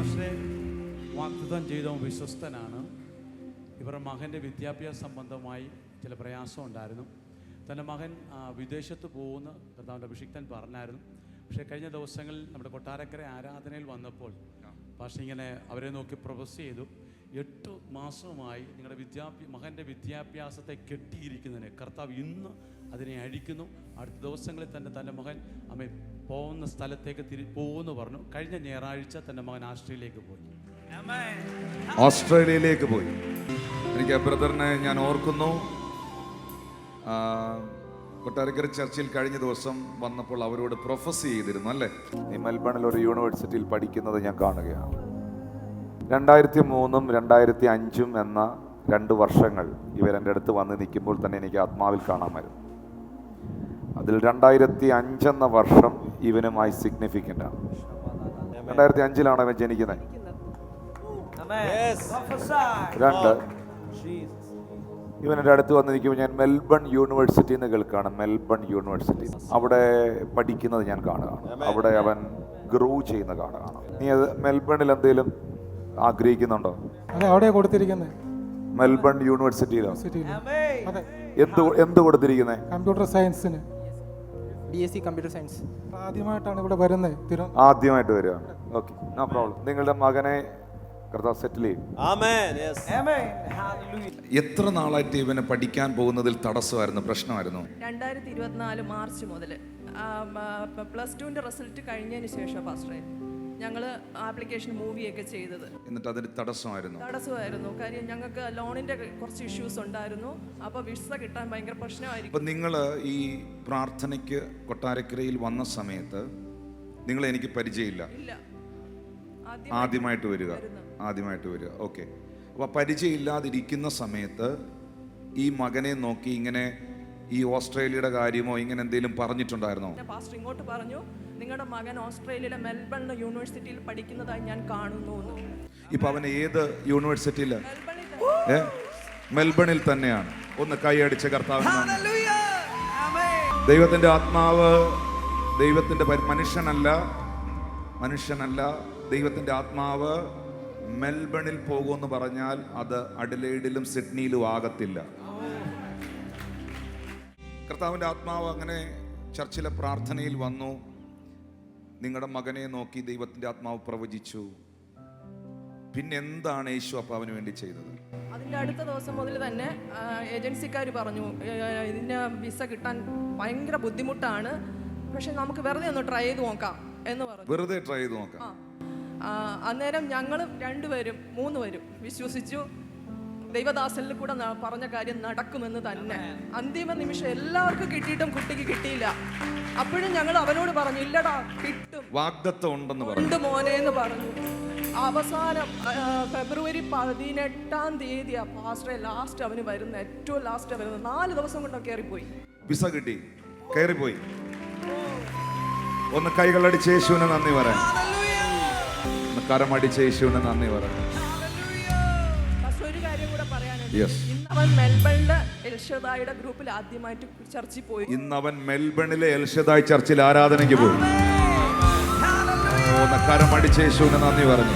മാഷെ വാഗ്ദത്തം ചെയ്തവൻ വിശ്വസ്തനാണ്. ഇവരുടെ മകന്റെ വിദ്യാഭ്യാസ സംബന്ധമായി ചില പ്രയാസം ഉണ്ടായിരുന്നു. തന്റെ മകൻ വിദേശത്ത് പോകുന്ന കർത്താവിന്റെ അഭിഷിക്തൻ പറഞ്ഞായിരുന്നു. പക്ഷേ കഴിഞ്ഞ ദിവസങ്ങളിൽ നമ്മുടെ കൊട്ടാരക്കര ആരാധനയിൽ വന്നപ്പോൾ പക്ഷേ ഇങ്ങനെ അവരെ നോക്കി പ്രൊഫസ് ചെയ്തു. എട്ട് മാസമായി നിങ്ങളുടെ വിദ്യാഭ്യ മകന്റെ വിദ്യാഭ്യാസത്തെ കെട്ടിയിരിക്കുന്നതിന് കർത്താവ് ഇന്ന് അതിനെ അഴിക്കുന്നു. അടുത്ത ദിവസങ്ങളിൽ തന്നെ തന്റെ മകൻ അമ്മ പോകുന്ന സ്ഥലത്തേക്ക് തിരി പോകുമെന്ന് പറഞ്ഞു. കഴിഞ്ഞ ഞായറാഴ്ച തന്റെ മകൻ ആസ്ട്രേലിയയിലേക്ക് പോയി. ഓസ്ട്രേലിയയിലേക്ക് പോയി. എനിക്ക് ആ ബ്രദറിനെ ഞാൻ ഓർക്കുന്നു. കൊട്ടാരക്കര ചർച്ചിൽ കഴിഞ്ഞ ദിവസം വന്നപ്പോൾ അവരോട് പ്രൊഫസ് ചെയ്തിരുന്നു അല്ലേ? നീ മെൽബണിൽ ഒരു യൂണിവേഴ്സിറ്റിയിൽ പഠിക്കുന്നത് ഞാൻ കാണുകയാണ്. രണ്ടായിരത്തി മൂന്നും രണ്ടായിരത്തി അഞ്ചും എന്ന രണ്ട് വർഷങ്ങൾ ഇവരെന്റെ അടുത്ത് വന്ന് നിൽക്കുമ്പോൾ തന്നെ എനിക്ക് ആത്മാവിൽ കാണാമായിരുന്നു അതിൽ രണ്ടായിരത്തി അഞ്ചെന്ന വർഷം ഇവനുമായി സിഗ്നിഫിക്കന്റ് ആണ്. രണ്ടായിരത്തി അഞ്ചിലാണ് അവൻ ജനിക്കുന്നത് രണ്ട്. ഇവനെന്റെ എന്റെ അടുത്ത് വന്ന് നിൽക്കുമ്പോൾ ഞാൻ മെൽബൺ യൂണിവേഴ്സിറ്റി എന്ന് കേൾക്കുകയാണ്. Melbourne university. അവിടെ പഠിക്കുന്നത് ഞാൻ കാണുകയാണ്. അവിടെ അവൻ ഗ്രോ ചെയ്യുന്ന കാണുകയാണ്. നീ അത് മെൽബണിൽ എന്തെങ്കിലും ആഗ്രഹിക്കുന്നുണ്ടോ? അതെ അവിടെ കൊടുത്തിരിക്കുന്നത് മെൽബൺ യൂണിവേഴ്സിറ്റിയിലോ? എന്ത് എന്ത് കൊടുത്തിരിക്കുന്നത് computer സയൻസിന്. B S C computer science. ആദ്യമായിട്ടാണ് ഇവിടെ വരുന്നത് ആദ്യമായിട്ട് വരികയാണ്. ഓക്കെ നോ പ്രോബ്ലം നിങ്ങളുടെ മകനെ കർത്താവ് സെറ്റിൽ ചെയ്യും. Amen. Yes. എത്ര നാളായിട്ട് ഇവനെ പഠിക്കാൻ പോകുന്നതിൽ തടസ്സമായിരുന്നു പ്രശ്നമായിരുന്നു? രണ്ടായിരത്തി ഇരുപത്തിനാല് മാർച്ച് മുതൽ പ്ലസ് ടുവിന്റെ റിസൾട്ട് കഴിഞ്ഞതിന് ശേഷം പാസ്റ്ററെ. ഞങ്ങൾ ആപ്ലിക്കേഷൻ മൂവിയൊക്കെ ചെയ്തത്. എന്നിട്ട് അതിന് തടസ്സമായിരുന്നു. തടസ്സമായിരുന്നു. കാര്യം ഞങ്ങൾക്ക് ലോണിന്റെ കുറച്ച് ഇഷ്യൂസ് ഉണ്ടായിരുന്നു. അപ്പോൾ വിസ കിട്ടാൻ ഭയങ്കര പ്രശ്നമായിരിക്കും. അപ്പം നിങ്ങൾ ഈ പ്രാർത്ഥനയ്ക്ക് കൊട്ടാരക്കരയിൽ വന്ന സമയത്ത് നിങ്ങൾ എനിക്ക് പരിചയമില്ല. ഇല്ല. ആദ്യം ആദ്യമായിട്ട് വരിക. ആദ്യമായിട്ട് വരിക. ഓക്കെ. അപ്പോൾ പരിചയമില്ലാതിരിക്കുന്ന സമയത്ത് ഈ മകനെ നോക്കി ഇങ്ങനെ ഈ ഓസ്ട്രേലിയയുടെ കാര്യമോ ഇങ്ങനെ എന്തെങ്കിലും പറഞ്ഞിട്ടുണ്ടായിരുന്നോ? പാസ്റ്റർ ഇങ്ങോട്ട് പറഞ്ഞു. നിങ്ങളുടെ മകൻ ഓസ്ട്രേലിയയിലെ മെൽബൺ യൂണിവേഴ്സിറ്റിയിൽ പഠിക്കുന്നതായി ഞാൻ കാണുന്നു ഇപ്പൊ അവൻ ഏത് യൂണിവേഴ്സിറ്റിയിൽ മെൽബണിൽ തന്നെയാണ്. ഒന്ന് കൈയടിച്ച കർത്താവിന് നന്ദി. ദൈവത്തിന്റെ ആത്മാവ് ദൈവത്തിന്റെ മനുഷ്യനല്ല മനുഷ്യനല്ല. ദൈവത്തിന്റെ ആത്മാവ് മെൽബണിൽ പോകുമെന്ന് പറഞ്ഞാൽ അത് അഡലേഡിലും സിഡ്നിയിലും ആകത്തില്ല. കർത്താവിന്റെ ആത്മാവ് അങ്ങനെ ചർച്ചിലെ പ്രാർത്ഥനയിൽ വന്നു. നിങ്ങളുടെ മകനെ നോക്കി ദൈവത്തിന്റെ ആത്മാവ് പ്രവചിച്ചു. പിന്നെ എന്താണ് യേശു അപ്പ അവന് വേണ്ടി ചെയ്തത്? അതിന്റെ അടുത്ത ദിവസം മുതൽ തന്നെ ഏജൻസിക്കാർ പറഞ്ഞു "ഏ, ഇതിന് വിസ കിട്ടാൻ ഭയങ്കര ബുദ്ധിമുട്ടാണ്. പക്ഷെ നമുക്ക് വെറുതെ ഒന്ന് ട്രൈ ചെയ്ത് നോക്കാം എന്ന് പറഞ്ഞു. വെറുതെ ട്രൈ ചെയ്ത് നോക്കാം. അന്നേരം ഞങ്ങൾ രണ്ടുപേരും മൂന്ന് പേരും വിശ്വസിച്ചു. ദൈവദാസനിൽ കൂടെ പറഞ്ഞ കാര്യം നടക്കുമെന്ന് തന്നെ. അന്തിമ നിമിഷം എല്ലാവർക്കും കിട്ടിയിട്ടും കുട്ടിക്ക് കിട്ടിയില്ല. അപ്പോഴും ഞങ്ങൾ അവനോട് പറഞ്ഞു ഇല്ലടാ കിട്ടും. വാഗ്ദത്വം ഉണ്ടെന്ന് പറഞ്ഞു. മോനെ എന്ന് പറഞ്ഞു. അവസാനം ഫെബ്രുവരി പതിനെട്ടാം തീയതിയാ പാസ്റ്ററെ ലാസ്റ്റ് അവന് വരുന്ന ഏറ്റവും ലാസ്റ്റ് വരുന്നത് നാല് ദിവസം കൊണ്ടോ കയറിപ്പോയി. വിസ കിട്ടി. കയറിപ്പോയി. ഒന്ന് കൈകളടിച്ച് യേശുവിന് നന്ദി പറയാം കരമടിച്ച് യേശുവിന് നന്ദി പറയാം ഇന്ന് അവൻ മെൽബണിലെ എൽഷദായുടെ ഗ്രൂപ്പിൽ ആദ്യമായിട്ട് ചർച്ചിൽ പോയി. ഇന്ന് അവൻ മെൽബണിലെ എൽഷദായ് ചർച്ചിൽ ആരാധനയ്ക്ക് പോയി. ഓ, ഒന്ന് കരമടിച്ച് യേശുവിന് നന്ദി പറഞ്ഞു.